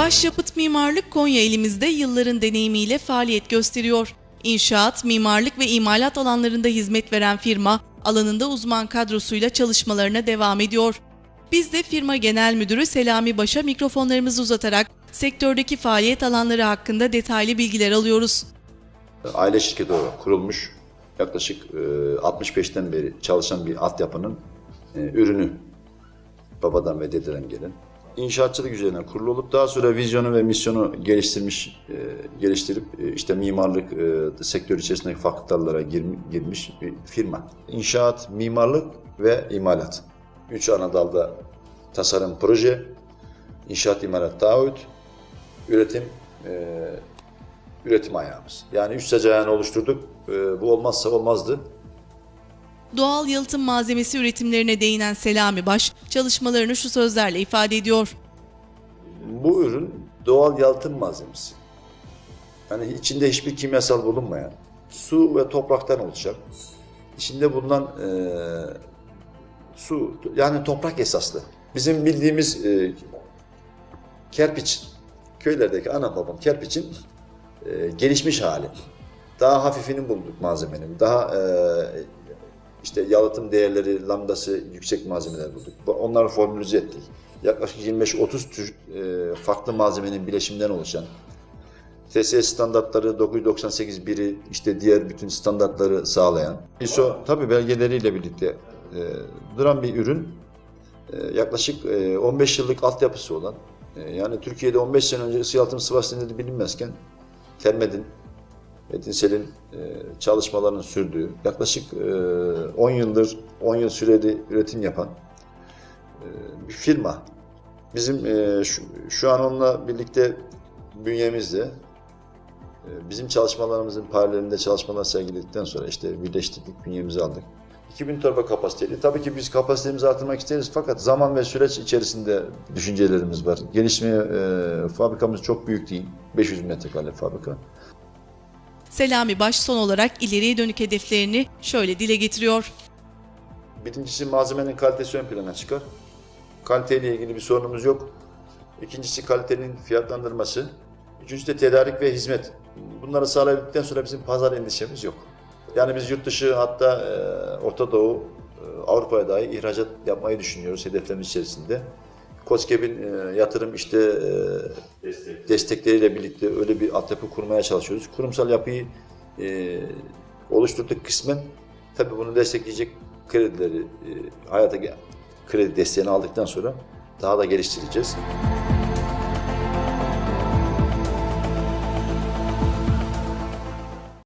Başyapıt Mimarlık Konya elimizde yılların deneyimiyle faaliyet gösteriyor. İnşaat, mimarlık ve imalat alanlarında hizmet veren firma, alanında uzman kadrosuyla çalışmalarına devam ediyor. Biz de firma genel müdürü Selami Baş'a mikrofonlarımızı uzatarak sektördeki faaliyet alanları hakkında detaylı bilgiler alıyoruz. Aile şirketi olarak kurulmuş yaklaşık e, 65'ten beri çalışan bir altyapının e, ürünü babadan ve dededen gelen. İnşaatçılık üzerine kurulu olup daha sonra vizyonu ve misyonu geliştirmiş, e, geliştirip e, işte mimarlık e, sektör içerisindeki fakültelere gir- girmiş bir firma. İnşaat, mimarlık ve imalat. Üç ana dalda tasarım, proje, inşaat, imalat, taahhüt, üretim, e, üretim ayağımız. Yani üç sac ayağını oluşturduk. E, bu olmazsa olmazdı. Doğal yalıtım malzemesi üretimlerine değinen Selami Baş, çalışmalarını şu sözlerle ifade ediyor. Bu ürün doğal yalıtım malzemesi. Yani içinde hiçbir kimyasal bulunmayan, su ve topraktan oluşan, içinde bulunan e, su, yani toprak esaslı. Bizim bildiğimiz e, kerpiç, köylerdeki ana babam kerpiçin e, gelişmiş hali. Daha hafifini bulduk malzemenin. Daha e, işte yalıtım değerleri, lambdası yüksek malzemeler bulduk. Bu- Onları formülize ettik. Yaklaşık 25-30 tür e, farklı malzemenin bileşiminden oluşan TSE standartları 998 biri işte diğer bütün standartları sağlayan ISO tabi belgeleriyle birlikte e, duran bir ürün E, yaklaşık e, 15 yıllık altyapısı olan e, yani Türkiye'de 15 sene önce ısı yalıtım sıvı bilinmezken Termed'in Metinsel'in e, çalışmalarının sürdüğü yaklaşık e, 10 yıldır 10 yıl süreli üretim yapan e, bir firma. Bizim e, şu, an onunla birlikte bünyemizde e, bizim çalışmalarımızın paralelinde çalışmalar sergiledikten sonra işte birleştirdik, bünyemizi aldık. 2000 torba kapasiteli. Tabii ki biz kapasitemizi artırmak isteriz fakat zaman ve süreç içerisinde düşüncelerimiz var. Gelişmeye e, fabrikamız çok büyük değil. 500 metrekare fabrika. Selami Baş son olarak ileriye dönük hedeflerini şöyle dile getiriyor. Birincisi malzemenin kalitesi ön plana çıkar. Kaliteyle ilgili bir sorunumuz yok. İkincisi kalitenin fiyatlandırması. Üçüncüsü de tedarik ve hizmet. Bunları sağladıktan sonra bizim pazar endişemiz yok. Yani biz yurt dışı hatta e, Orta Doğu, e, Avrupa'ya dahi ihracat yapmayı düşünüyoruz hedeflerimiz içerisinde. COSGAP'in e, yatırım işte e, destekleriyle birlikte öyle bir altyapı kurmaya çalışıyoruz. Kurumsal yapıyı e, oluşturduk kısmen. Tabii bunu destekleyecek kredileri e, hayata kredi desteğini aldıktan sonra daha da geliştireceğiz.